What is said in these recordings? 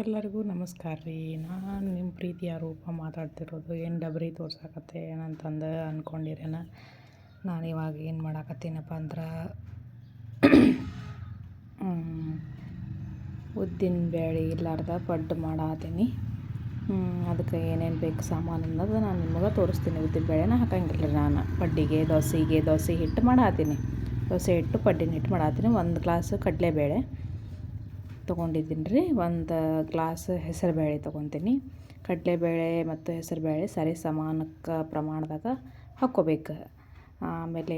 ಎಲ್ಲರಿಗೂ ನಮಸ್ಕಾರ ರೀ. ನಾನು ನಿಮ್ಮ ಪ್ರೀತಿಯ ರೂಪ ಮಾತಾಡ್ತಿರೋದು ಏನು ಡಬರಿ ತೋರ್ಸಾಕತ್ತೆ ಏನಂತಂದು ಅಂದ್ಕೊಂಡಿರೇನ ನಾನು ಇವಾಗ ಏನು ಮಾಡಾಕತ್ತೀನಪ್ಪ ಅಂದ್ರೆ ಉದ್ದಿನ ಬೇಳೆ ಇಲ್ಲಾರ್ದ ಪಡ್ಡು ಮಾಡಾತೀನಿ. ಅದಕ್ಕೆ ಏನೇನು ಬೇಕು ಸಾಮಾನು ಅನ್ನೋದು ನಾನು ನಿಮಗೆ ತೋರಿಸ್ತೀನಿ. ಉದ್ದಿನ ಬೇಳೆನ ಹಾಕಂಗಿಲ್ಲ ನಾನು. ಪಡ್ಡಿಗೆ ದೋಸೆಗೆ ದೋಸೆ ಹಿಟ್ಟು ಮಾಡಾತೀನಿ. ದೋಸೆ ಹಿಟ್ಟು ಪಡ್ಡಿನ ಹಿಟ್ಟು ಮಾಡಾತೀನಿ. ಒಂದು ಗ್ಲಾಸು ಕಡಲೆಬೇಳೆ. ತೊಗೊಂಡಿದ್ದೀನಿ ರೀ ಒಂದು ಗ್ಲಾಸ್ ಹೆಸರುಬೇಳೆ ತೊಗೊತೀನಿ. ಕಡಲೆಬೇಳೆ ಮತ್ತು ಹೆಸರುಬೇಳೆ ಸರಿ ಸಮಾನಕ್ಕೆ ಪ್ರಮಾಣದಾಗ ಹಾಕ್ಕೋಬೇಕು. ಆಮೇಲೆ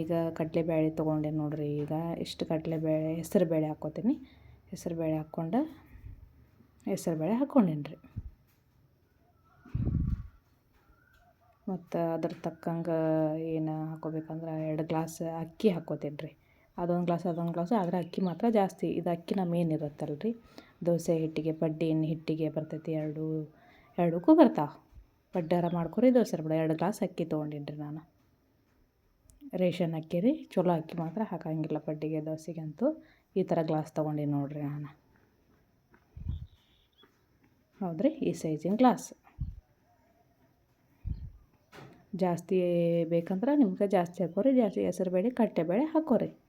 ಈಗ ಕಡಲೆಬೇಳೆ ತೊಗೊಂಡೆ ನೋಡಿರಿ. ಈಗ ಇಷ್ಟು ಕಡಲೆಬೇಳೆ, ಹೆಸರುಬೇಳೆ ಹಾಕ್ಕೋತೀನಿ. ಹೆಸರುಬೇಳೆ ಹಾಕ್ಕೊಂಡು ಹೆಸರುಬೇಳೆ ಹಾಕ್ಕೊಂಡೇನಿ ರೀ ಮತ್ತು ಅದ್ರ ತಕ್ಕಂಗೆ ಏನು ಹಾಕ್ಕೋಬೇಕಂದ್ರೆ ಎರಡು ಗ್ಲಾಸ್ ಅಕ್ಕಿ ಹಾಕ್ಕೋತೀನಿ ರೀ ಅದೊಂದು ಗ್ಲಾಸ್ ಅದೊಂದು ಗ್ಲಾಸ್. ಆದರೆ ಅಕ್ಕಿ ಮಾತ್ರ ಜಾಸ್ತಿ. ಇದು ಅಕ್ಕಿನ ಮೇನ್ ಇರುತ್ತಲ್ಲ ರೀ ದೋಸೆ, ಹಿಟ್ಟಿಗೆ ಪಡ್ಡಿನ ಹಿಟ್ಟಿಗೆ ಬರ್ತೈತಿ. ಎರಡು, ಎರಡಕ್ಕೂ ಬರ್ತಾವೆ. ಪಡ್ಡಾರ ಮಾಡ್ಕೊರಿ, ದೋಸೆ ಬಿಡ ಎರಡು ಗ್ಲಾಸ್ ಅಕ್ಕಿ ತೊಗೊಂಡೀನಿ ರೀ ನಾನು. ರೇಷನ್ ಅಕ್ಕಿ ರೀ. ಚಲೋ ಅಕ್ಕಿ ಮಾತ್ರ ಹಾಕಂಗಿಲ್ಲ ಪಡ್ಡಿಗೆ ದೋಸೆಗಂತೂ. ಈ ಥರ ಗ್ಲಾಸ್ ತೊಗೊಂಡೀನಿ ನೋಡಿರಿ ನಾನು. ಹೌದ್ರಿ? ಈ ಸೈಜಿನ ಗ್ಲಾಸ್. ಜಾಸ್ತಿ ಬೇಕಂದ್ರೆ ನಿಮ್ಗೆ ಜಾಸ್ತಿ ಹಾಕೋರಿ. ಜಾಸ್ತಿ ಹೆಸರುಬೇಳೆ ಬೇಳೆ ಹಾಕೋರಿ.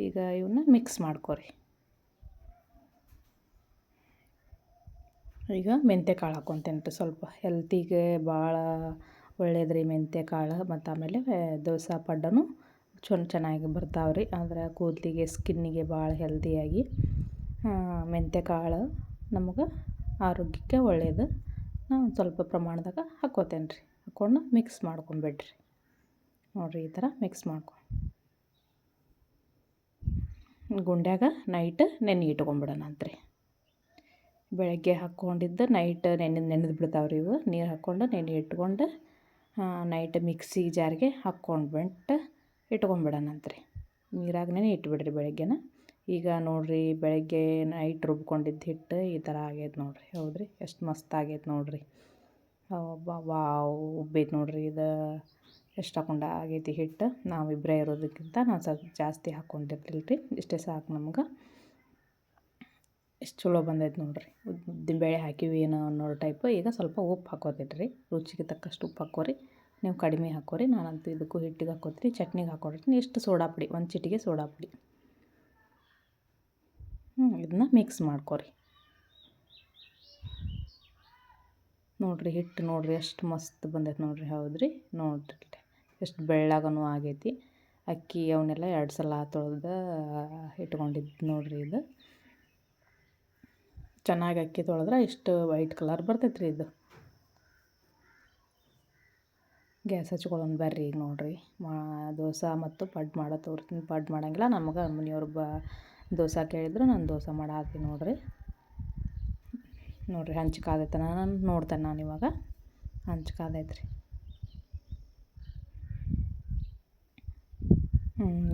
ಈಗ ಇವನ್ನ ಮಿಕ್ಸ್ ಮಾಡ್ಕೊರಿ. ಈಗ ಮೆಂತ್ಯ ಕಾಳು ಹಾಕ್ಕೊತೇನೆ ರೀ ಸ್ವಲ್ಪ. ಹೆಲ್ತಿಗೆ ಭಾಳ ಒಳ್ಳೇದು ರೀ ಮೆಂತ್ಯ ಕಾಳು ಮತ್ತು ಆಮೇಲೆ ದೋಸೆ ಪಡ್ಡನು ಚೊನ್ ಚೆನ್ನಾಗಿ ಬರ್ತಾವೆ ರೀ ಅಂದ್ರೆ ಕೂದಲಿಗೆ ಸ್ಕಿನ್ನಿಗೆ ಭಾಳ ಹೆಲ್ದಿಯಾಗಿ ಮೆಂತ್ಯ ಕಾಳು ನಮಗೆ ಆರೋಗ್ಯಕ್ಕೆ ಒಳ್ಳೆಯದು ನಾನು ಸ್ವಲ್ಪ ಪ್ರಮಾಣದಾಗ ಹಾಕ್ಕೋತೇನೆ ರೀ ಹಾಕ್ಕೊಂಡು ಮಿಕ್ಸ್ ಮಾಡ್ಕೊಂಬಿಡ್ರಿ ನೋಡಿರಿ ಈ ಥರ ಮಿಕ್ಸ್ ಮಾಡ್ಕೊ ಗುಂಡ್ಯಾಗ ನೈಟ್ ನೆನೆ ಇಟ್ಕೊಂಬಿಡೋಣ ಅಂತ್ರಿ. ಬೆಳಗ್ಗೆ ಹಾಕ್ಕೊಂಡಿದ್ದು ನೈಟ್ ನೆನೆ ನೆನೆದು ಬಿಡ್ತಾವ್ರಿ ಇವು. ನೀರು ಹಾಕ್ಕೊಂಡು ನೆನೆ ಇಟ್ಕೊಂಡು ನೈಟ್ ಮಿಕ್ಸಿ ಜಾರಿಗೆ ಹಾಕ್ಕೊಂಡ್ಬಿಟ್ಟು ಇಟ್ಕೊಂಬಿಡೋಣ ಅಂತ್ರಿ. ನೀರಾಗ ನೆನೆ ಇಟ್ಬಿಡ್ರಿ ಬೆಳಗ್ಗೆನ. ಈಗ ನೋಡಿರಿ ಬೆಳಗ್ಗೆ ನೈಟ್ ರುಬ್ಕೊಂಡಿದ್ದು ಹಿಟ್ಟು ಈ ಥರ ಆಗೈತೆ ನೋಡಿರಿ. ಹೌದ್ರಿ? ಎಷ್ಟು ಮಸ್ತ್ ಆಗೈತೆ ನೋಡಿರಿ. ವಾವ್ ಉಬ್ಬೈತೆ ನೋಡಿರಿ ಇದು. ಎಷ್ಟು ಹಾಕೊಂಡ ಆಗೈತಿ ಹಿಟ್ಟು ನಾವಿಬ್ಬರೇ ಇರೋದಕ್ಕಿಂತ ನಾನು ಸ್ವಲ್ಪ ಜಾಸ್ತಿ ಹಾಕ್ಕೊಂಡಿರ್ಲಿಲ್ಲ ರೀ ಇಷ್ಟೇ ಸಾಕು ನಮ್ಗೆ. ಎಷ್ಟು ಚಲೋ ಬಂದೈತೆ ನೋಡಿರಿ. ಉದ್ದಿನಬೇಳೆ ಹಾಕಿವಿ ಏನೋ ಅನ್ನೋ ಟೈಪ್ ಈಗ ಸ್ವಲ್ಪ ಉಪ್ಪು ಹಾಕೋತೈತೆ ರೀ. ರುಚಿಗೆ ತಕ್ಕಷ್ಟು ಉಪ್ಪು ಹಾಕೋರಿ. ನೀವು ಕಡಿಮೆ ಹಾಕೋರಿ. ನಾನಂತೂ ಇದಕ್ಕೂ ಹಿಟ್ಟಿಗೆ ಹಾಕೋತೀನಿ ಚಟ್ನಿಗೆ ಹಾಕೊಂಡಿರ್ತೀನಿ ಇಷ್ಟು ಸೋಡಾ ಪುಡಿ, ಒಂದು ಚಿಟಿಗೆ ಸೋಡಾ ಪುಡಿ. ಹ್ಞೂ ಇದನ್ನ ಮಿಕ್ಸ್ ಮಾಡ್ಕೊರಿ. ನೋಡಿರಿ ಹಿಟ್ಟು ನೋಡಿರಿ ಎಷ್ಟು ಮಸ್ತ್ ಬಂದೈತೆ ನೋಡಿರಿ. ಹೌದು ರೀ ನೋಡಿರಿ. ಎಷ್ಟು ಬೆಳ್ಳಗನೂ ಆಗೈತಿ. ಅಕ್ಕಿ ಅವನ್ನೆಲ್ಲ ಎರಡು ಸಲ ತೊಳೆದು ಇಟ್ಕೊಂಡಿದ್ದು ನೋಡಿರಿ ಇದು. ಚೆನ್ನಾಗಿ ಅಕ್ಕಿ ತೊಳೆದ್ರೆ ಇಷ್ಟು ವೈಟ್ ಕಲರ್ ಬರ್ತೈತೆ ಇದು. ಗ್ಯಾಸ್ ಹಚ್ಕೊಳ್ಳೋಣ ಬರ್ರಿ ಈಗ ನೋಡಿರಿ. ಮಾ ದೋಸೆ ಮತ್ತು ಪಡ್ಡು ಮಾಡೋ ತೋರಿಸ್ತೀನಿ ಪಡ್ಡು ಮಾಡೋಂಗಿಲ್ಲ ನಮಗೆ ಮನೆಯವ್ರು ಬ ದೋಸೆ ಕೇಳಿದ್ರು ನಾನು ದೋಸೆ ಮಾಡಾತೀನಿ ನೋಡಿರಿ. ನೋಡಿರಿ ಹಂಚಿಕಾದೈತೆ ನಾನು ನೋಡ್ತೇನೆ ನಾನು ಇವಾಗ. ಹಂಚ್ಕಾದೈತೆ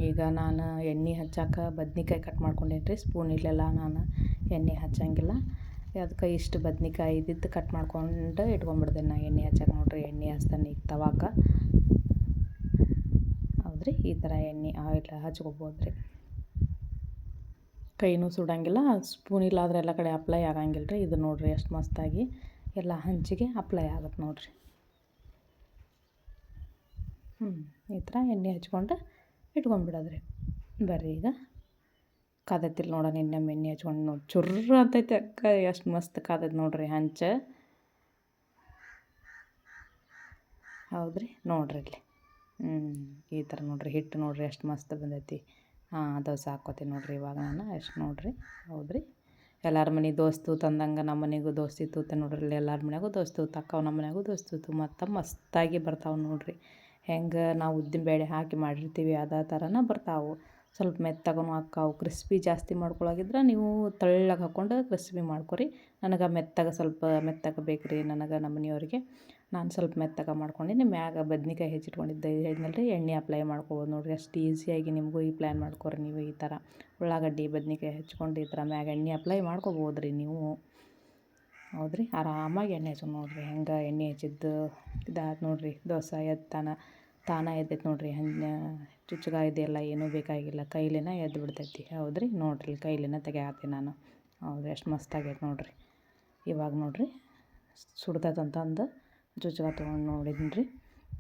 ಈಗ ನಾನು ಎಣ್ಣೆ ಹಚ್ಚಾಕ ಬದ್ನಿಕಾಯಿ ಕಟ್ ಮಾಡ್ಕೊಂಡೇನಿ ರೀ ಸ್ಪೂನ್ ಇರಲಿಲ್ಲ ನಾನು ಎಣ್ಣೆ ಹಚ್ಚಂಗಿಲ್ಲ. ಅದಕ್ಕೆ ಇಷ್ಟು ಬದ್ನಿಕಾಯಿ ಇದ್ದಿದ್ದು ಕಟ್ ಮಾಡ್ಕೊಂಡು ಇಟ್ಕೊಂಡ್ಬಿಡ್ತೇನೆ ನಾ ಎಣ್ಣೆ ಹಚ್ಚಕ್ಕೆ ನೋಡಿರಿ, ಎಣ್ಣೆ ಹಚ್ತಾನೆ ಈಗ ತವಾಕ. ಹೌದ್ರಿ, ಈ ಥರ ಎಣ್ಣೆ ಆಯಿಲ್ ಹಚ್ಕೊಬೋದು ರೀ ಕೈನೂ ಸುಡಂಗಿಲ್ಲ ಸ್ಪೂನ್ ಇಲ್ಲಾದ್ರೆ ಎಲ್ಲ ಕಡೆ ಅಪ್ಲೈ ಆಗಂಗಿಲ್ಲ ರೀ ಇದು ನೋಡಿರಿ ಎಷ್ಟು ಮಸ್ತಾಗಿ ಎಲ್ಲ ಹಂಚಿಗೆ ಅಪ್ಲೈ ಆಗುತ್ತೆ ನೋಡಿರಿ. ಹ್ಞೂ ಈ ಥರ ಎಣ್ಣೆ ಹಚ್ಕೊಂಡು ಇಟ್ಕೊಂಡ್ಬಿಡೋದ್ರಿ. ಬರ್ರಿ ಈಗ. ಕಾದತ್ತಿಲ್ಲ ನೋಡೋಣ ನಿನ್ನೆ ಎಣ್ಣೆ ಹಚ್ಕೊಂಡು ನೋಡಿ. ಚುರ್ರ ಅಂತೈತೆ ಅಕ್ಕ, ಎಷ್ಟು ಮಸ್ತ್ ಕಾದೈತೆ ನೋಡ್ರಿ ಹಂಚ. ಹೌದ್ರಿ, ನೋಡ್ರಿ ಇಲ್ಲಿ. ಹ್ಞೂ ಈ ಥರ ನೋಡ್ರಿ ಹಿಟ್ಟು ನೋಡ್ರಿ, ಎಷ್ಟು ಮಸ್ತ್ ಬಂದೈತಿ. ಹಾಂ ದೋಸೆ ಹಾಕ್ಕೋತೀನಿ ನೋಡ್ರಿ ಇವಾಗ ನಾನು, ಎಷ್ಟು ನೋಡ್ರಿ. ಹೌದ್ರಿ. ಎಲ್ಲರ ಮನೆ ದೋಸ್ತು ತಂದಂಗೆ ನಮ್ಮ ಮನೆಗೂ ದೋಸ್ತಿ ತೂತ ನೋಡ್ರಿ ಎಲ್ಲರ ಮನೆಗೂ ದೋಸ್ತು ತಕ್ಕವು ನಮ್ಮ ಮನೆಗೂ ದೋಸ್ತು ಮತ್ತು ಮಸ್ತಾಗಿ ಬರ್ತಾವೆ ನೋಡ್ರಿ. ಹೆಂಗೆ ನಾವು ಉದ್ದಿನ ಬೇಳೆ ಹಾಕಿ ಮಾಡಿರ್ತೀವಿ, ಅದೇ ಥರನೇ ಬರ್ತಾವೆ. ಸ್ವಲ್ಪ ಮೆತ್ತಗೂ ಆಕ್ಕಾವು ಕ್ರಿಸ್ಪಿ ಜಾಸ್ತಿ ಮಾಡ್ಕೊಳಗಿದ್ರೆ ನೀವು ತೆಳ್ಳಗೆ ಹಾಕ್ಕೊಂಡು ಕ್ರಿಸ್ಪಿ ಮಾಡ್ಕೊರಿ. ನನಗೆ ಮೆತ್ತಗೆ ಸ್ವಲ್ಪ ಮೆತ್ತಗೆ ಬೇಕು ರೀ ನನಗೆ ನಮ್ಮ ಮನೆಯವ್ರಿಗೆ. ನಾನು ಸ್ವಲ್ಪ ಮೆತ್ತಗೆ ಮಾಡ್ಕೊಂಡಿನಿ, ಮ್ಯಾಗ ಬದ್ನಿಕಾಯಿ ಹೆಚ್ಚಿಟ್ಕೊಂಡಿದ್ದೆ ಹೇಳಿದ್ನಲ್ಲ ರೀ ಎಣ್ಣೆ ಅಪ್ಲೈ ಮಾಡ್ಕೊಬೋದು ನೋಡಿರಿ. ಅಷ್ಟು ಈಸಿಯಾಗಿ ನಿಮಗೂ ಈ ಪ್ಲ್ಯಾನ್ ಮಾಡ್ಕೊರಿ ನೀವು ಈ ಥರ ಉಳ್ಳಾಗಡ್ಡಿ, ಬದ್ನಿಕಾಯಿ ಹೆಚ್ಕೊಂಡು ಈ ಮ್ಯಾಗ ಎಣ್ಣೆ ಅಪ್ಲೈ ಮಾಡ್ಕೊಬೋದು ರೀ ನೀವು. ಹೌದ್ರಿ? ಆರಾಮಾಗಿ ಎಣ್ಣೆ ಹಚ್ಚು ನೋಡಿರಿ. ಹೆಂಗೆ ಎಣ್ಣೆ ಹಚ್ಚಿದ್ದು ಇದಾದ ನೋಡಿರಿ. ದೋಸೆ ಎದ್ದು ತಾನ ಎದ್ದೈತೆ ನೋಡಿರಿ. ಹಂಗೆ ಚುಚ್ಚುಗ ಇದೆಯಲ್ಲ, ಏನೂ ಬೇಕಾಗಿಲ್ಲ. ಕೈಲಿನ ಎದ್ದು ಬಿಡ್ತೈತಿ. ಹೌದ್ರಿ? ನೋಡಿರಿ, ಕೈಲಿನ ತೆಗಿಯಾತೀನಿ ನಾನು. ಹೌದು ಎಷ್ಟು ಮಸ್ತ್ ಆಗೈತೆ ನೋಡಿರಿ. ಇವಾಗ ನೋಡಿರಿ ಸುಡ್ತೈತಂತಂದು ಜುಜ್ಗ ತೊಗೊಂಡು ನೋಡಿದ್ದೀನಿ ರೀ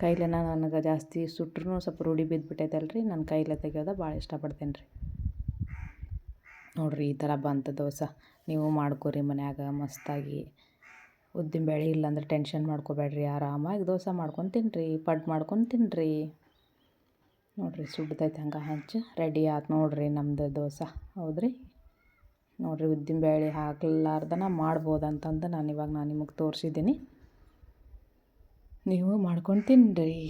ಕೈಲೇನ ನನಗೆ ಜಾಸ್ತಿ ಸುಟ್ರೂ ಸ್ವಲ್ಪ ರೂಢಿ ಬಿದ್ದುಬಿಟ್ಟೈತಲ್ರಿ ನಾನು ಕೈಲೇ ತೆಗಿಯೋದು ಭಾಳ ಇಷ್ಟಪಡ್ತೀನಿ ರೀ ನೋಡಿರಿ ಈ ಥರ ಬಂತು ದೋಸೆ. ನೀವು ಮಾಡ್ಕೊರಿ ಮನ್ಯಾಗ ಮಸ್ತಾಗಿ. ಉದ್ದಿನಬೇಳೆ ಇಲ್ಲಾಂದ್ರೆ ಟೆನ್ಷನ್ ಮಾಡ್ಕೋಬೇಡ್ರಿ, ಆರಾಮಾಗಿ ದೋಸೆ ಮಾಡ್ಕೊಂಡು ತಿನ್ನಿರಿ ಪಡ್ಡು ಮಾಡ್ಕೊಂಡು ತಿನ್ನಿರಿ ನೋಡಿರಿ ಸುಡ್ತೈತೆ ಹಂಗೆ ಹಂಚು ರೆಡಿ ಆಯ್ತು ನೋಡಿರಿ ನಮ್ಮದು ದೋಸೆ. ಹೌದ್ರಿ? ನೋಡಿರಿ ಉದ್ದಿನಬೇಳೆ ಹಾಕ್ಲಾರ್ದನ ಮಾಡ್ಬೋದು ಅಂತಂದು ನಾನು ಇವಾಗ ನಾನು ನಿಮಗೆ ತೋರಿಸಿದ್ದೀನಿ. ನೀವು ಮಾಡ್ಕೊಂಡು ತಿನ್ನಿರಿ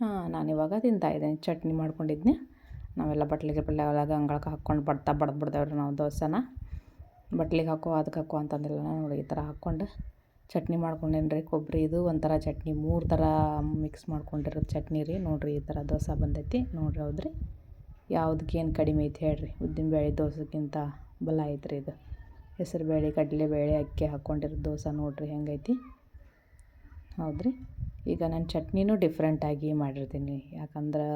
ಹಾಂ ನಾನಿವಾಗ ತಿಂತಾಯಿದ್ದೀನಿ ಚಟ್ನಿ ಮಾಡ್ಕೊಂಡಿದ್ನಿ. ನಾವೆಲ್ಲ ಬಟ್ಲಿಗೆ ಪಲ್ಯ ಒಳಗೆ ಅಂಗಳಕ್ಕೆ ಹಾಕ್ಕೊಂಡು ಬಡ್ತಾ ಬಡ್ದು ಬಿಡ್ತೇವ್ರಿ ನಾವು ದೋಸೆನ. ಬಟ್ಲಿಗೆ ಹಾಕೋ ಅದಕ್ಕೆ ಹಾಕೋ ಅಂತಂದಿಲ್ಲ ನೋಡಿ ಈ ಥರ ಹಾಕ್ಕೊಂಡು ಚಟ್ನಿ ಮಾಡ್ಕೊಂಡೇನಿ ರೀ ಕೊಬ್ಬರಿ ಇದು ಒಂಥರ ಚಟ್ನಿ ಮೂರು ಥರ ಮಿಕ್ಸ್ ಮಾಡ್ಕೊಂಡಿರೋದು ಚಟ್ನಿ ರೀ. ನೋಡಿರಿ ಈ ಥರ ದೋಸೆ ಬಂದೈತಿ. ನೋಡಿರಿ ಹೌದ್ರಿ. ಯಾವುದಕ್ಕೆ ಏನು ಕಡಿಮೆ ಐತಿ ಹೇಳ್ರಿ. ಉದ್ದಿನಬೇಳೆ ದೋಸೆಗಿಂತ ಬಲ ಐತ್ರಿ ಇದು. ಕಡಲೆ ಬೆಳೆ, ಅಕ್ಕಿ ಹಾಕ್ಕೊಂಡಿರೋ ದೋಸೆ ನೋಡಿರಿ ಹೆಂಗೈತಿ. ಹೌದ್ರಿ. ಈಗ ನಾನು ಚಟ್ನಿನೂ ಡಿಫ್ರೆಂಟಾಗಿ ಮಾಡಿರ್ತೀನಿ. ಯಾಕಂದ್ರೆ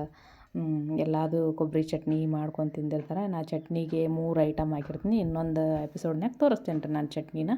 ಎಲ್ಲದು ಕೊಬ್ಬರಿ ಚಟ್ನಿ ಮಾಡ್ಕೊಂಡು ತಿಂದಿರ್ತಾರೆ. ನಾ ಚಟ್ನಿಗೆ ಮೂರು ಐಟಮ್ ಹಾಕಿರ್ತೀನಿ. ಇನ್ನೊಂದು ಎಪಿಸೋಡ್ನ್ಯಾಗ ತೋರಿಸ್ತೀನಿ ರೀ ನಾನು ಚಟ್ನಿನ.